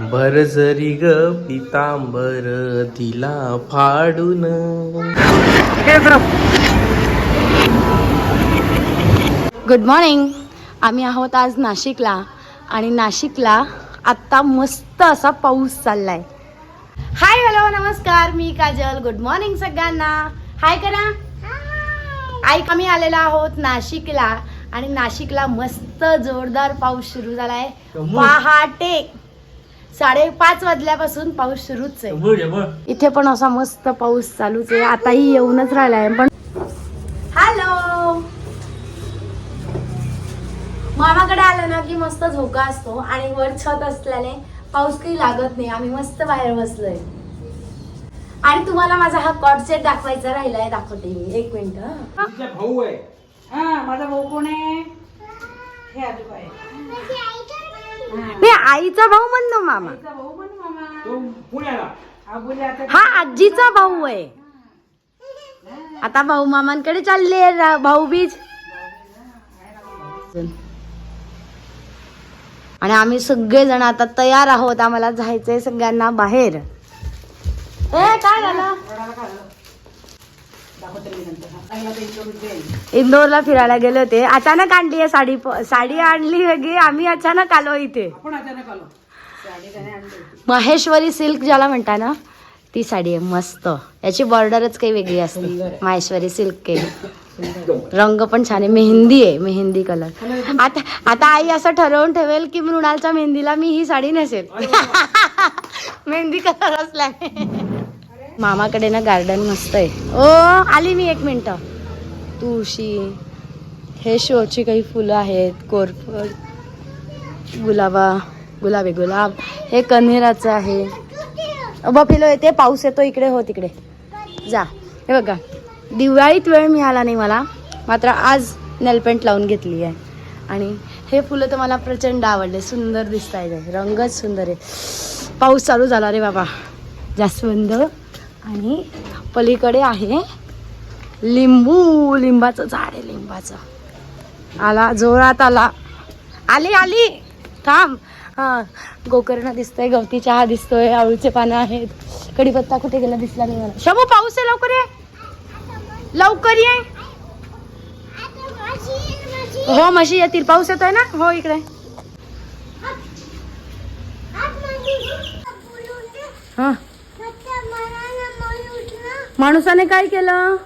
भरजरी ग पितांबर दिला फाडून. गुड मॉर्निंग आम्ही आहोत आज नाशिकला. आणि नाशिकला आत्ता मस्त असा पाऊस चाललाय. हाय हॅलो नमस्कार. मी काजल. गुड मॉर्निंग सगळ्यांना. हाय करा. ऐक आम्ही आलेलो आहोत नाशिकला. आणि नाशिकला मस्त जोरदार पाऊस सुरू झालाय. पहाटे. साडेपाच वाजल्यापासून पाऊस सुरूच आहे. इथे पण असा मस्त पाऊस चालूच आहे. आताही येऊनच राहिलाय पण हॅलो! मामाकडे आलं ना की मस्त झोका असतो आणि वर छत असल्याने पाऊस काही लागत नाही. आम्ही मस्त बाहेर बसलोय. आणि तुम्हाला माझा हा कॉट सेट दाखवायचा राहिलाय. दाखवते मी. एक मिनिट हं. भाऊ आहे. हा माझा भाऊ कोण आहे? हे आजोबा आहे. नाही आईचा भाऊ म्हणतो मामा. तिचा भाऊ पण मामा. तो पुण्याला. हा हा आजीचा भाऊ आहे. आता भाऊ मामांकडे चालले रा- भाऊबीज आणि आम्ही सगळेजण आता तयार आहोत. आम्हाला जायचंय सगळ्यांना बाहेर. ए काय झालं दाखवते मी नंतर हा. पहिला ते इकडून दे. इंदोरला फिरायला गेले होते. अचानक आणली आहे साडी साडी आणली वेगळी. आम्ही अचानक आलो इथे. माहेश्वरी सिल्क ज्याला म्हणता ना ती साडी आहे मस्त. याची बॉर्डरच काही वेगळी असते. माहेश्वरी सिल्क केली रंग पण छान आहे. मेहंदी आहे मेहंदी कलर आता आता आई असं ठरवून ठेवेल की मृणालच्या मेहंदीला मी ही साडी नेसेल. मेहंदी कलर असल्याने. मामाकडे ना गार्डन मस्त आहे. ओ आली मी एक मिनिट. तुळशी हे शोची काही फुलं आहेत कोरफड गुलाबा गुलाबी गुलाब हे कन्हेराचं आहे. बफेलो येते पाऊस येतो इकडे हो तिकडे. जा. हे बघा दिवाळीत वेळ मिळाला नाही मला मात्र आज नेलपेंट लावून घेतली आहे. आणि हे फुलं तर मला प्रचंड आवडले सुंदर दिसत आहे रंगच सुंदर आहे. पाऊस चालू झाला रे बाबा. जास्वंद. आणि पलीकडे आहे लिंबू लिंबाचं झाड आहे लिंबाचं. आला जोरात आला. आली आली. थांब. हा गोकर्ण दिसतोय गवती चहा दिसतोय आवळीचे पानं आहेत. कढीपत्ता कुठे गेला दिसला नाही मला. शबू पाऊस आहे लवकर ये. लवकर ये. हो म्हशी येतील. पाऊस येतोय ना? हो इकडे. हा. माणसाने काय केलं?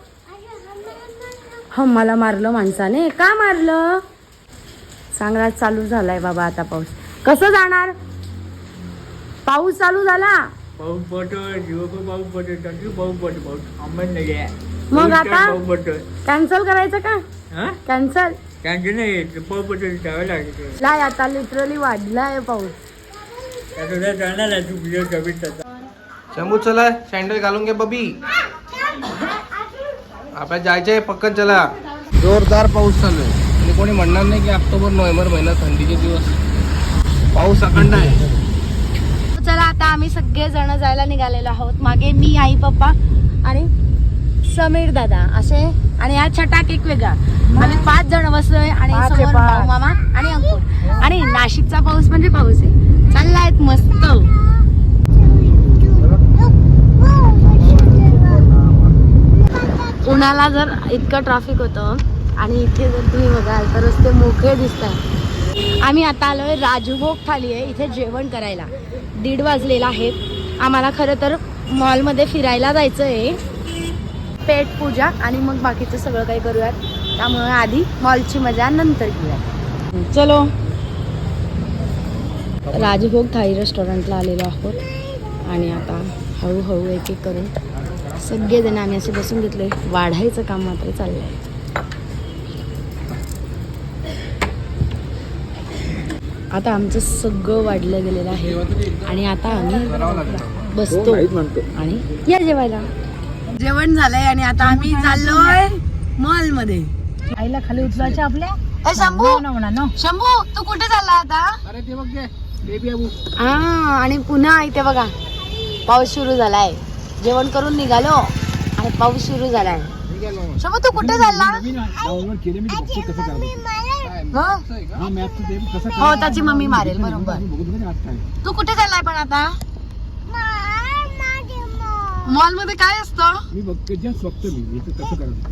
हो मला मारलं माणसाने. का मारलं? चांगला चालू झालाय बाबा आता पाऊस. कसं जाणार? पाऊस चालू झाला. मग आता? कॅन्सल करायचं का? कॅन्सल नाही आता लिटरली वाढलाय पाऊस. त्याचा जाणार आहे तू तुझ्या कविता शंभू चला सँडल घालून घे बबी. आपल्या जायचंय पक्कन चला. जोरदार पाऊस चालू आहे. आणि कोणी म्हणणार नाही की ऑक्टोबर नोव्हेंबर महिना थंडीचे दिवस. पाऊस अखंड आहे. चला आता आम्ही सगळे जण जायला निघालेलो आहोत. मागे मी आई पप्पा आणि समीर दादा. असे? आणि हा छटाक एक वेगळा. आम्ही पाच जण बसलोय आणि समोर भाऊ मामा आणि अंकुर. आणि नाशिकचा पाऊस म्हणजे पाऊस आहे. चाललाय मस्त. पुण्याला जर इतकं ट्रॅफिक होतं आणि इथे जर तुम्ही बघाल तर रस्ते मोकळे दिसत आहेत आम्ही आता आलो आहे राजभोग थाली आहे इथे जेवण करायला. दीड वाजलेला आहे. आम्हाला खरं तर मॉलमध्ये फिरायला जायचं आहे पेट पूजा आणि मग बाकीचं सगळं काही करूयात. त्यामुळे आधी मॉलची मजा नंतर घेऊयात. चलो. राजभोग थाई रेस्टॉरंटला आलेलो आहोत. आणि आता हळूहळू एक एक करून सगळेजण आम्ही असे बसून घेतले. वाढायचं काम मात्र चाललं आहे आता आमचं सगळं वाढलं गेलेलं आहे. आणि आता आम्ही बसतो आणि या जेवायला. जेवण झालंय आणि आता आम्ही चाललोय मॉलमध्ये आईला खाली उचलायचे आपल्या? शंभू! ना म्हणा ना? शंभू तू कुठे चालला आता? अरे ते बघ बेबी अबू हा आणि पुन्हा इथे बघा. पाऊस सुरू झालाय. जेवण करून निघालो आणि पाऊस सुरू झालाय. शंभू तू कुठे करायचं हा मॅप दे कसं हो? त्याची मम्मी मारेल बरोबर. तू कुठे चाललाय पण आता? मॉलमध्ये काय असतं? मी बघतो जस्ट बघतो मी इथं कसं करायचं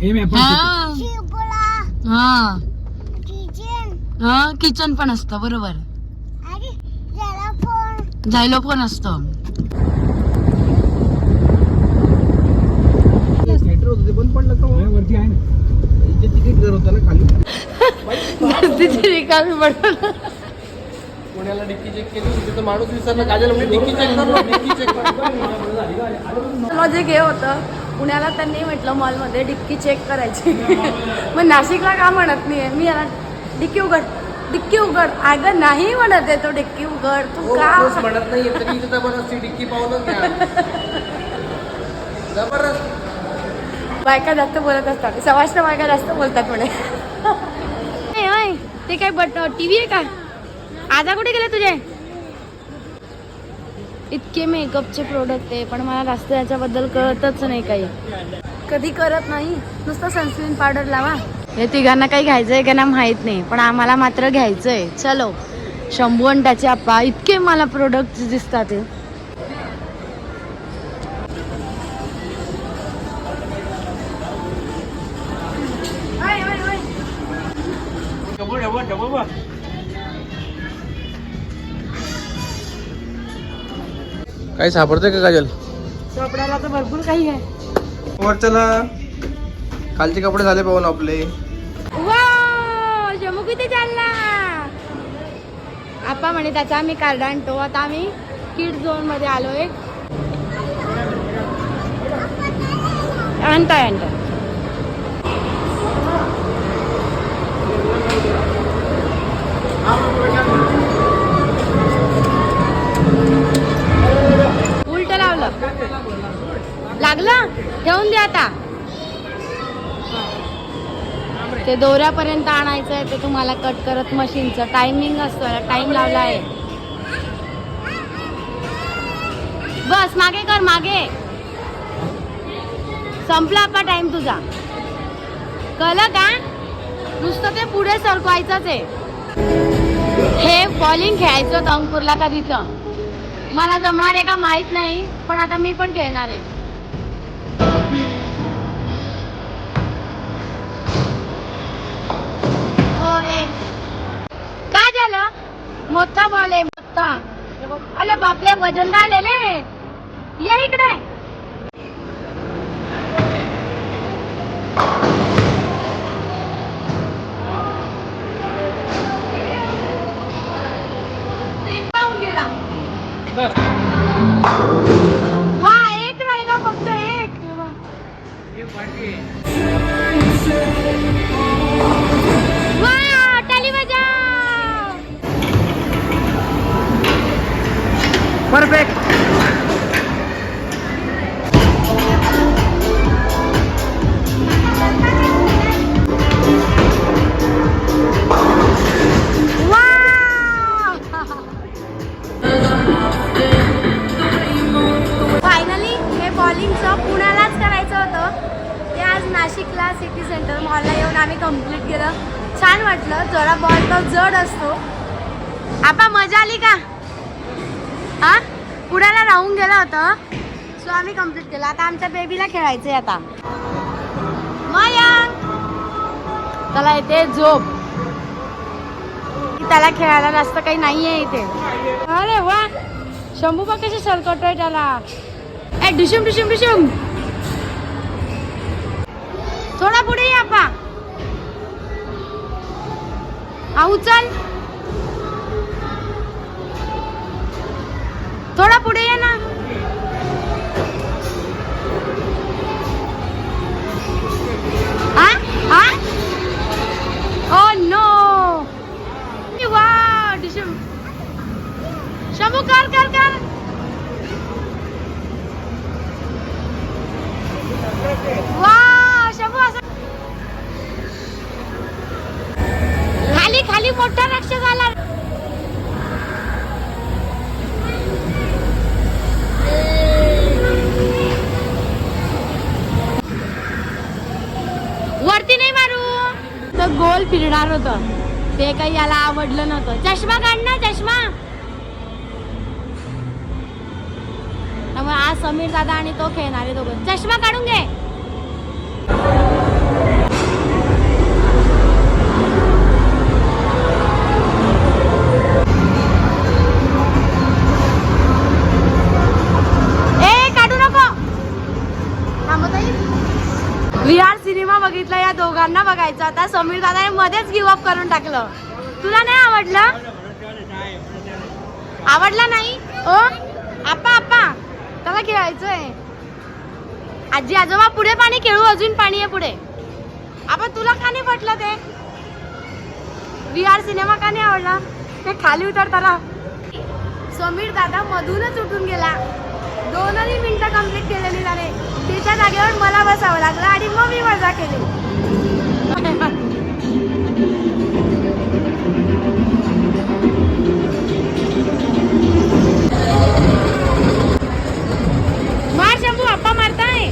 हे हा. हा. हा किचन पण असतं बरोबर जायलो पण असतं थिएटर होतं ते बंद पडलं का मग? वरती आहे ना इथे तिकीट घर होतं ना. खाली तिची रिकामी बनवलं. पुण्याला डिक्की चेक केली होती तिथं माणूस विसरला. काजल म्हणजे डिक्की चेक कर डिक्की चेक कर. मध्ये घे होतं. पुण्याला त्यांनी म्हटलं मॉलमध्ये डिक्की चेक करायची. मग नाशिकला का म्हणत नाहीये? मी याला डिक्की उघड. डिक्की उघड. अगं नाही म्हणत आहे तो डिक्की उघड. तू हो, का? म्हणत नाहीये तरी इथे जबरदस्ती डिक्की पावलं घ्या. जबरदस्त. बायका जास्त बोलत असतात. समाजच्या बायका जास्त बोलतात म्हणे. ते काय बट टीव्ही आहे का? आजा कुठे गेले तुझे? इतके मेकअपचे प्रोडक्ट आहे पण मला जास्त याच्याबद्दल कळतच नाही काही. कधी करत नाही? नुसतं सनस्क्रीन पावडर लावा. हे तिघांना काही घ्यायचंय का ना माहीत नाही पण आम्हाला मात्र घ्यायचंय. चलो शंभू आणि त्याचे आप्पा इतके मला प्रोडक्ट दिसतात काही सापडतंय का काजल? चोपड्याला तर भरपूर काही आहे. वर चला खालचे कपडे झाले पाहून आपले. बघू ते चालला आप्पा म्हणे त्याचा आम्ही कार्ड आणतो. आता आम्ही किड झोनमध्ये आलोय. आणताय आणताय. उलट लावलं. लागलं? ठेवून द्या आता. ते दोऱ्यापर्यंत आणायचं आहे ते तुम्हाला कट करत मशीनचं. टायमिंग असतो टाइम लावला आहे. बस मागे कर मागे. संपला आपला टाइम तुझा. कळलं का? नुसतं ते पुढे सरकवायचंच आहे. हे बॉलिंग खेळायचं अंकुरला का तिथं? मला जमणार आहे का माहीत नाही पण आता मी पण खेळणार आहे. मोठा बॉल आहे मोठा अरे बापले वज़न झालेले ये इकडे. हा, एक राहिला फक्त एक. परफेक्ट फायनली हे पुण्यालाच करायचं होतं. ते आज नाशिकला सिटी सेंटर मॉलला येऊन आम्ही कंप्लीट केलं. छान वाटलं. जरा बॉल तर जड असतो. आपा मजा आली का? हा? पुण्याला राहून गेलं होतं. सो आम्ही कंप्लीट केलं. आता आमच्या बेबीला खेळायचंय आता. मयांक त्याला येते झोप. त्याला खेळायला जास्त काही नाहीये इथे. अरे वा! शंभू बा कशी सरकटोय त्याला. ए डिशुम डिशुम डिशुम थोडा पुढे ये पा हा उचल. थोडा पुढे ये ना. खेळणार होतं. ते काही याला आवडलं नव्हतं. चष्मा काढ ना चष्मा. त्यामुळे आज समीर दादा आणि तो खेळणार आहे दोघं. चष्मा काढून घे. काढू नको. विहार बघितलं या दोघांना बघायचं. आता समीर दादाने मध्येच गिव्ह अप करून टाकलं. तुला नाही आवडलं? आवडला नाही? ओ आपा आपा. त्याला खेळायचंय. आजी आजोबा पुढे पाणी खेळू अजून पाणी आहे पुढे. आपण तुला का नाही पटलं ते? विहार सिनेमा का नाही आवडला? ते खाली उतर त्याला समीर दादा मधूनच उठून गेला. दोनही मिनिटं कंप्लीट केलेली झाले. त्याच्या जागेवर मला बसावं लागलं आणि मग मी मजा केली. मार शंभू मारताय?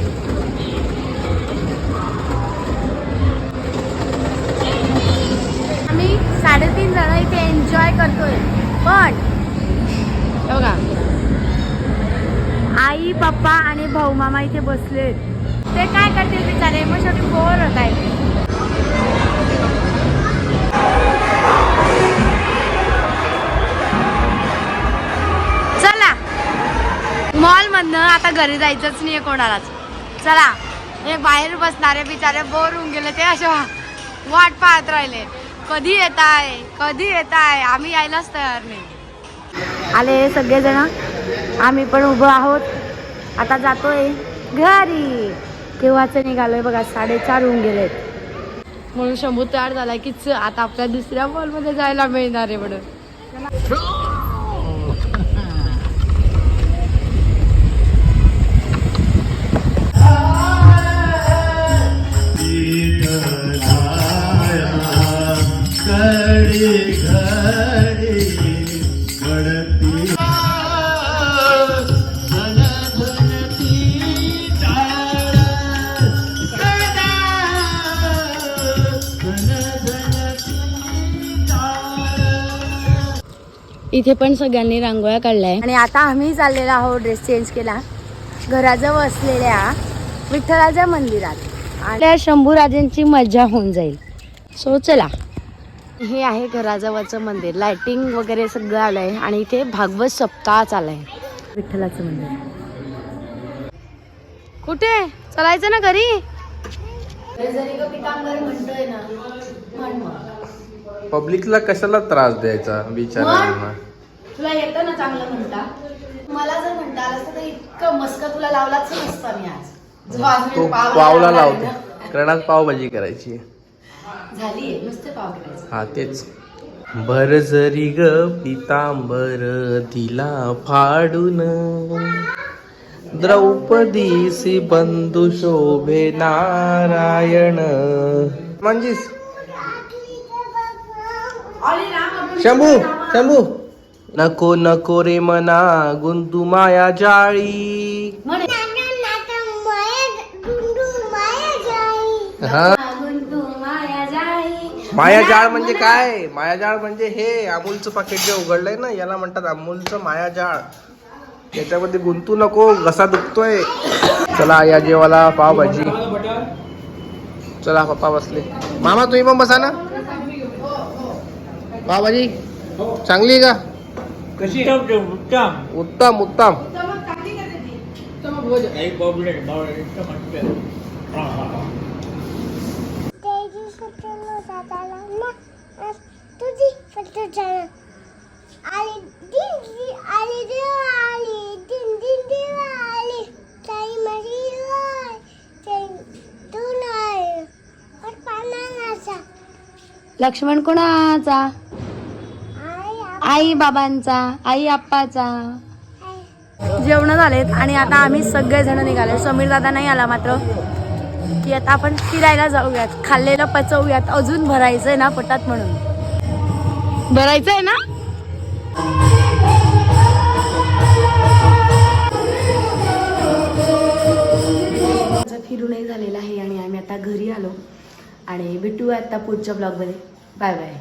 आम्ही साडेतीन जण इथे एन्जॉय करतोय. पण हे बघा आई पप्पा आणि भाऊ मामा इथे बसले ते काय करतील बिचारे? मग शेवटी बोर होत आहे चला. मॉलमधनं आता घरी जायचंच नाहीये कोणालाच. चला. हे बाहेर बसणारे बिचारे बोर होऊन गेले ते असे वाट पाहत राहिले. कधी येत आहे कधी येत आहे आम्ही यायलाच तयार नाही. आले सगळेजण. आम्ही पण उभं आहोत. आता जातोय घरी. केव्हाच निघालोय बघा साडेचार होऊन गेलेत. म्हणून शंभू तयार झालाय की च- आता आपल्या दुसऱ्या मॉलमध्ये जायला मिळणार आहे म्हणून. इथे पण सगळ्यांनी रांगोळ्या काढल्या आणि आता आम्ही चाललेलो आहोत ड्रेस चेंज केला. घराजवळ असलेल्या विठ्ठलाच्या मंदिरात. आणि शंभूराजांची मजा होऊन जाईल. सो चला. हे आहे घराजवळचं मंदिर. लाइटिंग वगैरे सगळं आलंय. आणि इथे भागवत सप्ताह चाललाय विठ्ठलाचं मंदिर. कुठे? चलायचं ना घरी. पब्लिकला कशाला त्रास द्यायचा? बिचाऱ्यांना तुला येतं ना चांगलं म्हणता? मला जर म्हणता आलं असतं तर इतकं मस्क तुला लावलाच नसता मी आज. आज तो पावला लावतो. ना. करणात पावभाजी करायची. झालीये नुसते पाव करायचे. हा तेच. भर जरी ग पितांबर दिला फाडून. द्रौपदीसी बंधू शोभे नारायण. म्हणजीस शंभू शंभू. नको नको रे मना गुंतू माया जाळी. हा? माया जाळी. म्हणजे काय? माया जाळ म्हणजे हे अमूलचं पाकिट जे उघडलंय ना याला म्हणतात अमूलचं माया जाळ. याच्यामध्ये गुंतू नको घसा दुखतोय. चला या जेवाला पावभाजी चला पप्पा बसले. मामा तुम्ही पण बसा ना. पावभाजी चांगली आहे का? कशी उत्तम उत्तम. उत्तम काही प्रॉब्लेम तुझी फक्त आली दिंडी आली दिवाळी दिन दिन दिवाळी ताई माझी तू नाही पानाचा लक्ष्मण कोणाचा? आई आई बाबांचा आई आप्पाचा जेवण झालेत आणि आता आम्ही सगळेजण निघाले. समीर दादा नाही आला मात्र. की आता आपण फिरायला जाऊयात. खाल्लेलं पचवूयात. अजून भरायचंय ना पोटात म्हणून. भरायचंय ना? माझं फिरूनही झालेलं आहे आणि आम्ही आता घरी आलो. आणि भेटूया आता पुढच्या ब्लॉगमध्ये बाय बाय